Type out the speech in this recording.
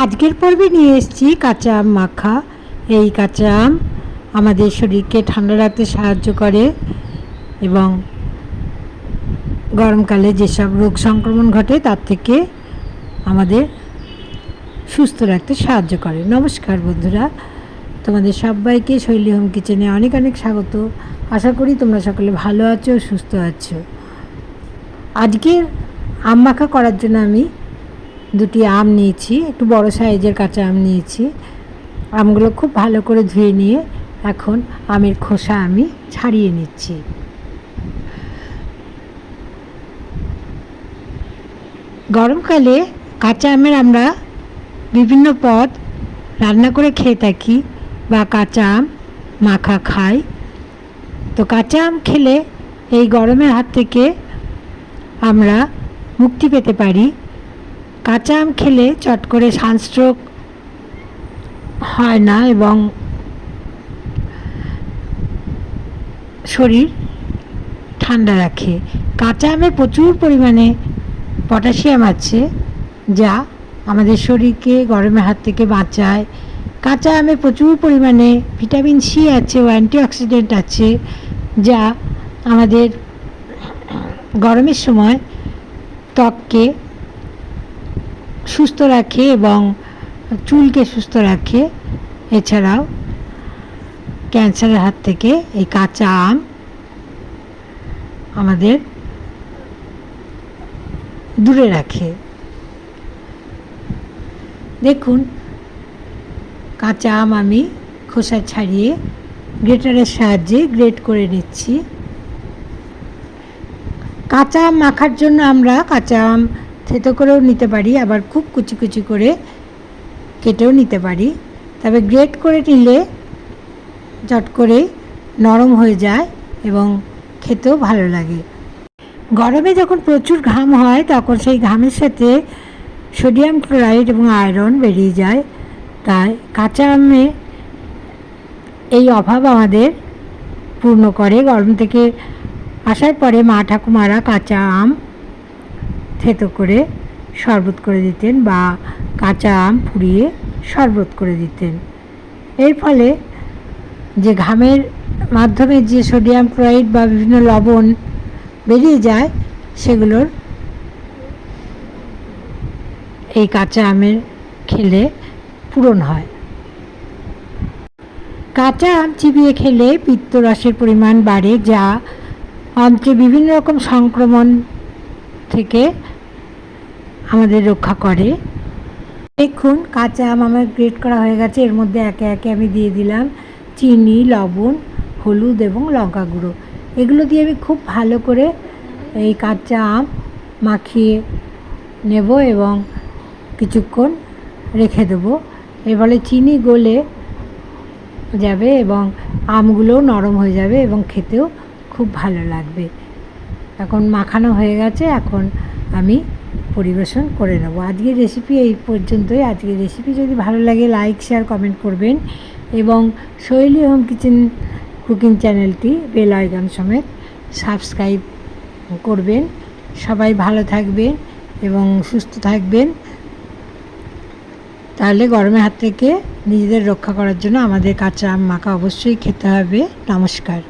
আজকের পর্বে নিয়ে এসেছি কাঁচা আম মাখা। এই কাঁচা আম আমাদের শরীরকে ঠান্ডা রাখতে সাহায্য করে এবং গরমকালে যেসব রোগ সংক্রমণ ঘটে তার থেকে আমাদের সুস্থ রাখতে সাহায্য করে। নমস্কার বন্ধুরা, তোমাদের সবাইকে শৈলী হোম কিচেনে অনেক অনেক স্বাগত। আশা করি তোমরা সকলে ভালো আছো, সুস্থ আছো। আজকে আম মাখা করার জন্য আমি দুটি আম নিয়েছি, একটু বড় সাইজের কাঁচা আম নিয়েছি। আমগুলো খুব ভালো করে ধুয়ে নিয়ে এখন আমের খোসা আমি ছাড়িয়ে নিচ্ছি। গরমকালে কাঁচা আমের আমরা বিভিন্ন পদ রান্না করে খেয়ে থাকি বা কাঁচা আম মাখা খাই। তো কাঁচা আম খেলে এই গরমের হাত থেকে আমরা মুক্তি পেতে পারি। কাঁচা আম খেলে চট করে সানস্ট্রোক হয় না এবং শরীর ঠান্ডা রাখে। কাঁচা আমে প্রচুর পরিমাণে পটাশিয়াম আছে যা আমাদের শরীরকে, গরমের হাত থেকে বাঁচায়। কাঁচা আমে প্রচুর পরিমাণে ভিটামিন সি আছে ও অ্যান্টিঅক্সিডেন্ট আছে যা আমাদের গরমের সময় ত্বককে সুস্থ রাখে এবং চুলকে সুস্থ রাখে। এছাড়াও ক্যান্সারের হাত থেকে এই কাঁচা আম আমাদের দূরে রাখে। দেখুন, কাঁচা আম আমি খোসা ছাড়িয়ে গ্রেটারের সাহায্যে গ্রেট করে নিচ্ছি। কাঁচা আম মাখার জন্য আমরা কাঁচা আম থেতো করেও নিতে পারি, আবার খুব কুচি কুচি করে কেটেও নিতে পারি। তবে গ্রেট করে নিলে চট করে নরম হয়ে যায় এবং খেতেও ভালো লাগে। গরমে যখন প্রচুর ঘাম হয়, তখন সেই ঘামের সাথে সোডিয়াম ক্লোরাইড এবং আয়রন বেরিয়ে যায়। তাই কাঁচা আমে এই অভাব আমাদের পূর্ণ করে। গরম থেকে আসার পরে মা ঠাকুমারা কাঁচা আম থেতো করে শরবত করে দিতেন বা কাঁচা আম পুড়িয়ে শরবত করে দিতেন। এর ফলে যে ঘামের মাধ্যমে যে সোডিয়াম ক্লোরাইড বা বিভিন্ন লবণ বেরিয়ে যায়, সেগুলোর এই কাঁচা আমের খেলে পূরণ হয়। কাঁচা আম চিবিয়ে খেলে পিত্তরসের পরিমাণ বাড়ে, যা অন্ত্রে বিভিন্ন রকম সংক্রমণ থেকে আমাদের রক্ষা করে। দেখুন, কাঁচা আম আমার গ্রেট করা হয়ে গেছে। এর মধ্যে একে একে আমি দিয়ে দিলাম চিনি, লবণ, হলুদ এবং লঙ্কা গুঁড়ো। এগুলো দিয়ে আমি খুব ভালো করে এই কাঁচা আম মাখিয়ে নেব এবং কিছুক্ষণ রেখে দেবো। ফলে চিনি গলে যাবে এবং আমগুলোও নরম হয়ে যাবে এবং খেতেও খুব ভালো লাগবে। এখন মাখানো হয়ে গেছে, এখন আমি পরিবেশন করে নেব। আজকের রেসিপি এই পর্যন্তই। আজকের রেসিপি যদি ভালো লাগে লাইক শেয়ার কমেন্ট করবেন। এবং শৈলী হোম কিচেন কুকিং চ্যানেলটি বেল আইকন সমেত সাবস্ক্রাইব করবেন। সবাই ভালো থাকবেন এবং সুস্থ থাকবেন। তাহলে গরমের হাত থেকে নিজেদের রক্ষা করার জন্য আমাদের কাঁচা আম মাখা অবশ্যই খেতে হবে। নমস্কার।